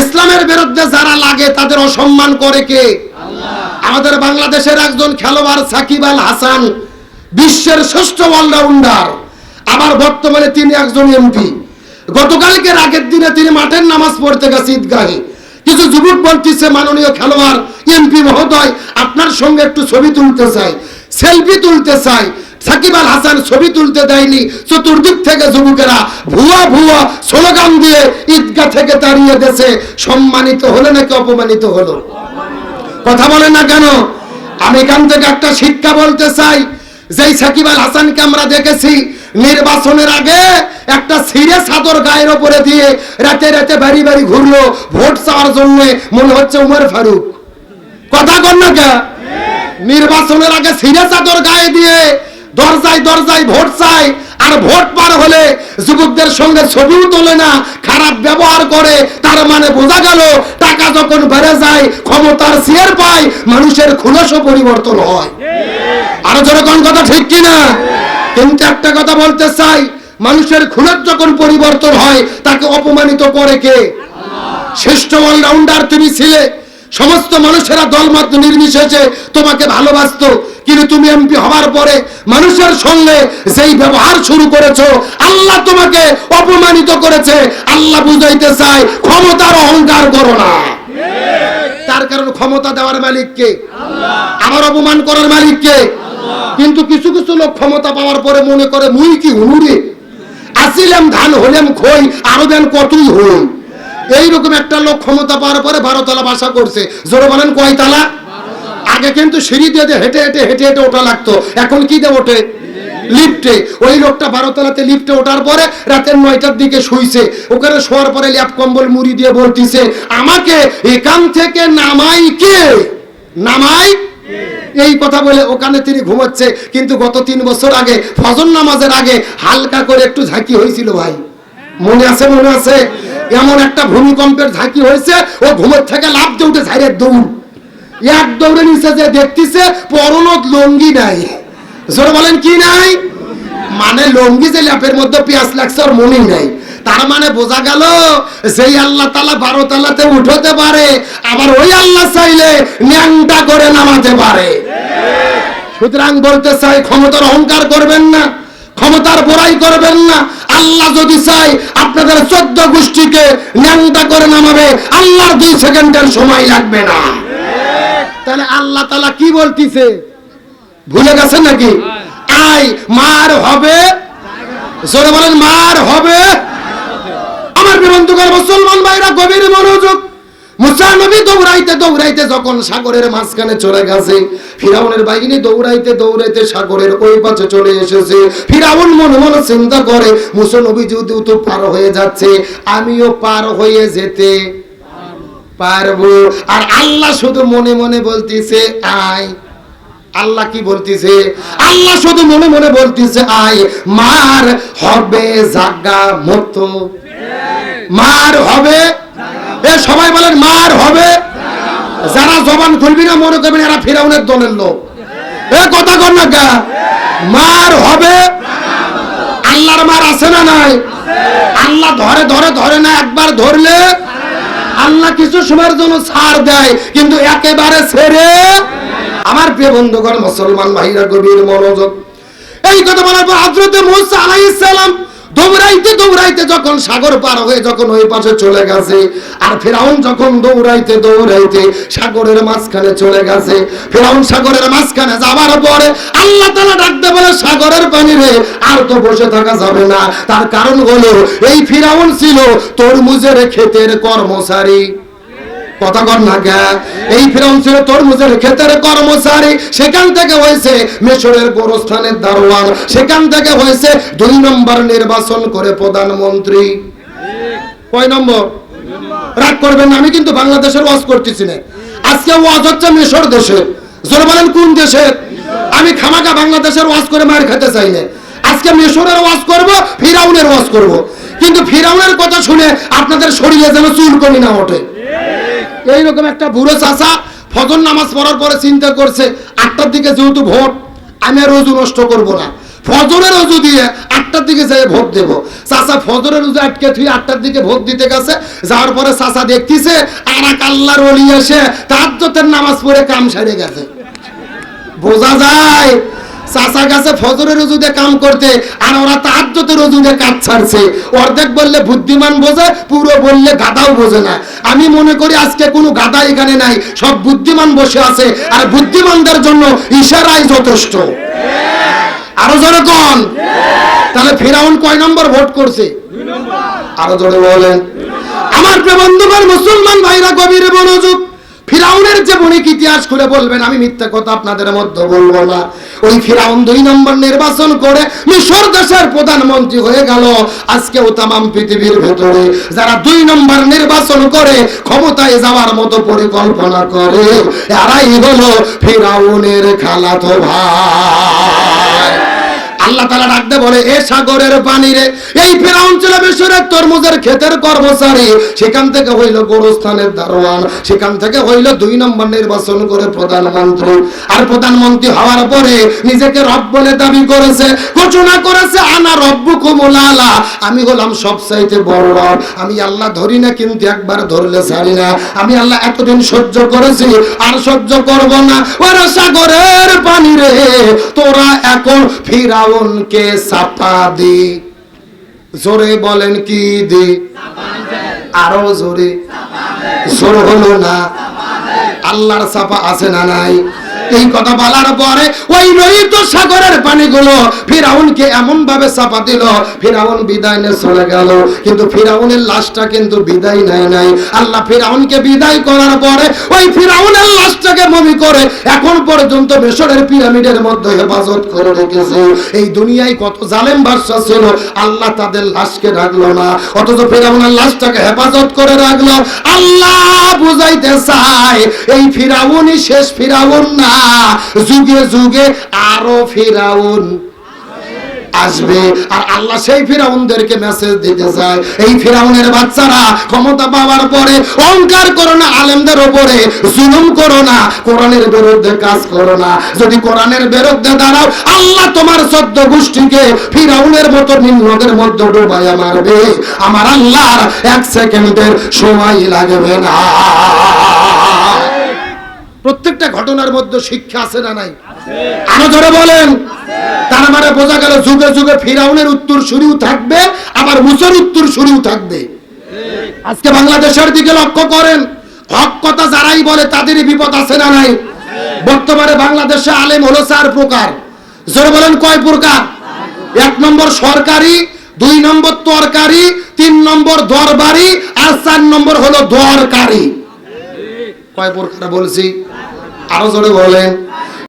ইসলামের বিরুদ্ধে যারা লাগে তাদের অসম্মান করে কে? আমাদের বাংলাদেশের একজন খেলোয়াড় সাকিব আল হাসান বিশ্বের শ্রেষ্ঠ অলরাউন্ডার। আবার বর্তমানে তিনি একজন এমপি। গতকালকে আগের দিনে তিনি মাঠের নামাজ পড়তে গেছে ঈদগাহে। কিছু যুবক বলতেছে মাননীয় খেলোয়াড় এমপি মহোদয় আপনার সঙ্গে একটু ছবি তুলতে চাই সেলফি তুলতে চাই। সাকিব আল হাসান ছবি তুলতে দেয়নি। চতুর্দিক থেকে যুবকেরা ভুয়া ভুয়া স্লোগান দিয়ে ঈদগাহ থেকে তাড়িয়ে দেশে সম্মানিত হলো নাকি অপমানিত হলো? কথা বলে না কেন? আমি এখান থেকে একটা শিক্ষা বলতে চাই। যেই সাকিব আল হাসানকে আমরা দেখেছি, নির্বাচনের আগে একটা সিরে চাদর গায়ের ওপরে দিয়ে রাতে রাতে বাড়ি বাড়ি ঘুরলো। ভোট চাওয়ার জন্য মনে হচ্ছে উমর ফারুক। কথা কর না নির্বাচনের আগে সিরে চাদর গায়ে দিয়ে দরজায় দরজায় ভোট চাই আর ভোট পার হলে যুবকদের সঙ্গে ছবিও তোলে না খারাপ ব্যবহার করে। তার মানে বোঝা গেল টাকা যখন বেড়ে যায় ক্ষমতার শেয়ার পায় মানুষের খুলস পরিবর্তন হয়। আরও যেরকম কথা ঠিক কিনা? কিন্তু একটা কথা বলতে চাই মানুষের খুনের যখন পরিবর্তন হয় তাকে অপমানিত করে কে? শ্রেষ্ঠ অলরাউন্ডার তুমি ছিলে সমস্ত মানুষেরা দলমত নির্বিশেষে তোমাকে ভালোবাসতো কিন্তু তুমি এমপি হওয়ার পরে মানুষের সঙ্গে যেই ব্যবহার শুরু করেছ, আল্লাহ তোমাকে অপমানিত করেছে। আল্লাহ বুঝাইতে চায়, ক্ষমতার অহংকার করো না। তার কারণ ক্ষমতা দেওয়ার মালিককে আমার অপমান করার মালিককে কিন্তু কিছু কিছু লোক ক্ষমতা পাওয়ার পরে মনে করে, মুই কি হুনুরে? আসিলাম ধান হলাম খই, আরও দেন কতই হই? এইরকম একটা লোক ক্ষমতা পাওয়ার পরে বারোতলা বাসা করছে। জোরে বলেন, কয়তলা? আগে কিন্তু সিঁড়ি দিয়ে হেঁটে হেঁটে হেঁটে হেঁটে ওঠা লাগতো। এখন কি দিয়ে ওঠে? লিফটে। ওই লোকটা বারোতলাতে লিফটে ওঠার পরে রাতের নয়টার দিকে শুইছে। ওখানে শোয়ার পরে ল্যাপ কম্বল মুড়ি দিয়ে বলতিছে, আমাকে এখান থেকে নামাই কে? নামাই এই কথা বলে ওখানে তিনি ঘুমাচ্ছে। কিন্তু গত তিন বছর আগে, ফজর নামাজের আগে হালকা করে একটু ঝাঁকি হয়েছিল ভাই। মনে আছে মনে আছে? এমন একটা ভূমিকম্পের ঝাঁকি হয়েছে, ও ঘুমের থেকে লাভ দিয়ে উঠে ঝাড়ের দৌড়। এক দৌড়ে নিচে যে দেখতেছে, পরনত লঙ্গি নাই। জোরে বলেন, কি নাই? মানে লঙ্গি যে ল্যাপের মধ্যে পেঁয়াজ লাগছে, ওর মনেই নাই। তার মানে বোঝা গেল সেই আল্লাহ তালা বারো তালাতে উঠতে পারে, আবার ওই আল্লাহ চাইলে ন্যাংটা করে নামাতে পারে। সুতরাং বলতে চাই, ক্ষমতার অহংকার করবেন না, ক্ষমতার বড়াই করবেন না। আল্লাহ যদি চাই আপনাদের চোদ্দ গোষ্ঠীকে ন্যাংটা করে নামাবে, আল্লাহর দুই সেকেন্ডের সময় লাগবে না। তাহলে আল্লাহ তালা কি বলতিছে? ভুলে গেছেন নাকি? আয় মার হবে। জোরে বলেন, মার হবে। আমার বিবন্ধুকার মুসলমান ভাইরা, গভীর মনোযোগ। দৌড়াইতে দৌড়াইতে যখন সাগরের মাঝখানে চলে গেছে, ফিরাউনের বাহিনী দৌড়াইতে দৌড়াইতে সাগরের ওই পাশে চলে এসেছে। ফিরাউন মনে মনে চিন্তা করে, মুসা তো পার হয়ে যাচ্ছে, আমিও পার হয়ে যেতে পারব। আর আল্লাহ শুধু মনে মনে বলতেছে, আয়। আল্লাহ কি বলতেছে? আল্লাহ শুধু মনে মনে বলতেছে, আয়। মার হবে জাগা মতো। মার হবে, এ সবাই বলেন, মার হবে। যারা জবান খুলবি না, মনে করবেন এরা ফিরাউনের দলের লোক। এ কথা কর না গা। মার হবে, আল্লাহর মার আছে না নাই? আল্লাহ ধরে ধরে ধরে না, একবার ধরলে আল্লাহ কিছু সময়ের জন্য ছাড় দেয়, কিন্তু একেবারে ছেড়ে আমার প্রিয় বন্ধুগণ, মুসলমান ভাইরা গভীর মনোযোগ। এই কথা বলার পর হজরতে মুসা আলাইহিস সালাম দৌড়াইতে দৌড়াইতে যখন সাগর পার হয়ে যখন ওই পাশে চলে গেছে, আর ফেরাউন যখন দৌড়াইতে দৌড়াইতে সাগরের মাঝখানে চলে গেছে, ফেরাউন সাগরের মাঝখানে যাওয়ার পরে আল্লাহ তালা ডাকতে বলে, সাগরের পানি রে, আর তো বসে থাকা যাবে না। তার কারণ হলো, এই ফেরাউন ছিল তরমুজের ক্ষেতের কর্মচারী। না এই তরমুজের ক্ষেতের কর্মচারী, সেখান থেকে হয়েছে মিশরের গোরস্থানের দারোয়ান, সেখান থেকে হয়েছে দুই নম্বর নির্বাচন করে প্রধানমন্ত্রী। কয় নম্বর? রাগ করবেন আমি কিন্তু বাংলাদেশের ওয়াজ করতেছি না। আজকে ওয়াজ হচ্ছে মিশর দেশে। জোরে বলেন, কোন দেশে? আমি খামাকা বাংলাদেশের ওয়াজ করে মার খেতে চাই না। আজকে মিশরের ওয়াজ করব, ফিরাউনের ওয়াজ করব। কিন্তু ফিরাউনের কথা শুনে আপনাদের শরীরে যেন চুল কমি না ওঠে। এইরকম একটা বুড়ো চাষা ফজর নামাজ পড়ার পরে চিন্তা করছে, আটটার দিকে যেহেতু ভোট, আমি আর রোজু নষ্ট করব না। ফজরের অজু দিয়ে আটটার দিকে যাই ভোট দেব। চাচা ফজরের অজু আটকে থুই আটটার দিকে ভোট দিতে গেছে, যাওয়ার পরে চাচা দেখতিছে আর এক আল্লাহর অলি এসে তাজ্জতের নামাজ পড়ে কাম সারে গেছে। বোঝা যায় চাচা গাছে ফজরের রজুদে কাম করতে আর ওরা তাহাজ্জতের রজুদে কাজ ছাড়ছে। অর্ধেক বললে বুদ্ধিমান বোঝে, পুরো বললে গাদাও বোঝে না। আমি মনে করি আজকে কোনো গাদা এখানে নাই, সব বুদ্ধিমান বসে আছে আর বুদ্ধিমানদের জন্য ইশারাই যথেষ্ট। আরও জোরে কোন? তাহলে ফেরাউন কয় নম্বর ভোট করছে? আরও জোরে বলেন। আমার বন্ধুগণ, মুসলমান ভাইরা গভীর মনোযোগ ফিরাউনের যে বণিক ইতিহাস খুলে বলবেন, আমি মিথ্যা কথা আপনাদের মধ্যে বলব না। ওই ফিরাউন দুই নম্বর নির্বাচন করে মিশর দেশের প্রধানমন্ত্রী হয়ে গেল। আজকে ও তামাম পৃথিবীর ভেতরে যারা দুই নম্বর নির্বাচন করে, ক্ষমতায় যাওয়ার মতো পরিকল্পনা করে, এরাই হলো ফিরাউনের খালাতো ভাই। আল্লাহ তালা ডাকতে বলে, এ সাগরের পানি রে এই ফেরাউন ছিল মিশরের তরমুজের ক্ষেতের কর্মচারী। সেখান থেকে হইল গোরস্থানের দারোয়ান, সেখান থেকে হইল দুই নম্বর নির্বাচন করে প্রধানমন্ত্রী। আর প্রধানমন্ত্রী হওয়ার পরে নিজেকে রব বলে দাবি করেছে, ঘোষণা করেছে, আনা রব্বু কুমুলালা আমি হলাম সবচাইতে বড় রব। আমি আল্লাহ ধরি না, কিন্তু একবার ধরলে ছাড়ি না। আমি আল্লাহ এতদিন সহ্য করেছি, আর সহ্য করব না। ওরা সাগরের পানি রে তোরা এখন ফিরাউনকে চাপা দি। জোরে বলেন কি দি? আরও জোরে। জোর হলো না। আল্লাহর চাপা আছে না নাই? এই কথা বলার পরে ওই লোহিত সাগরের পানিগুলো ফিরাউনকে এমন ভাবে চাপা দিল। ফিরাউন বিদায় নিয়ে চলে গেল। কিন্তু ফিরাউনের লাশটা কিন্তু বিদায় নেয় নাই। আল্লাহ ফিরাউনকে বিদায় করার পরে ওই ফিরাউনের লাশটাকে মমি করে এখন পর্যন্ত মিশরের পিরামিডের মধ্যে হেফাজত করে রেখেছে। এই দুনিয়ায় কত জালেম বাদশা ছিল, আল্লাহ তাদের লাশকে রাখল না। অথচ ফিরাউনের লাশটাকে হেফাজত করে রাখল। আল্লাহ বুঝাইতে চায়, এই ফিরাউনই শেষ ফিরাউন না। যুগে যুগে আরও ফিরাউন আসবে। আর আল্লাহ সেই ফিরাউনদেরকে মেসেজ দিতে চায়। এই ফিরাউনের বাচ্চারা ক্ষমতা পাওয়ার পরে অহংকার করো না, আলেমদের ওপরে জুলুম করো না, কোরআনের বিরুদ্ধে কাজ করো না। যদি কোরআনের বিরুদ্ধে দাঁড়াও, আল্লাহ তোমার সদ্য গোষ্ঠীকে ফিরাউনের মতো নিম্নদের মধ্যে ডুবাইয়া মারবে। আমার আল্লাহর এক সেকেন্ডের সময় লাগবে না। প্রত্যেকটা ঘটনার মধ্যে শিক্ষা আছে না নাই? আরও ধরে বলেন। তার মানে বোঝা গেল যুগে যুগে ফিরাউনের উত্তর শুরু থাকবে, আবার মুসর উত্তর শুরু থাকবে। আজকে বাংলাদেশের দিকে লক্ষ্য করেন, হক কথা যারাই বলে তাদেরই বিপদ আছে না নাই? বর্তমানে বাংলাদেশে আলেম হলো চার প্রকার। জোরে বলেন কয় প্রকার? এক নম্বর সরকারি, দুই নম্বর তরকারি, তিন নম্বর দরবারি, আর চার নম্বর হলো দরকারি। কয় প্রকার বলছি? আরও জোরে বলেন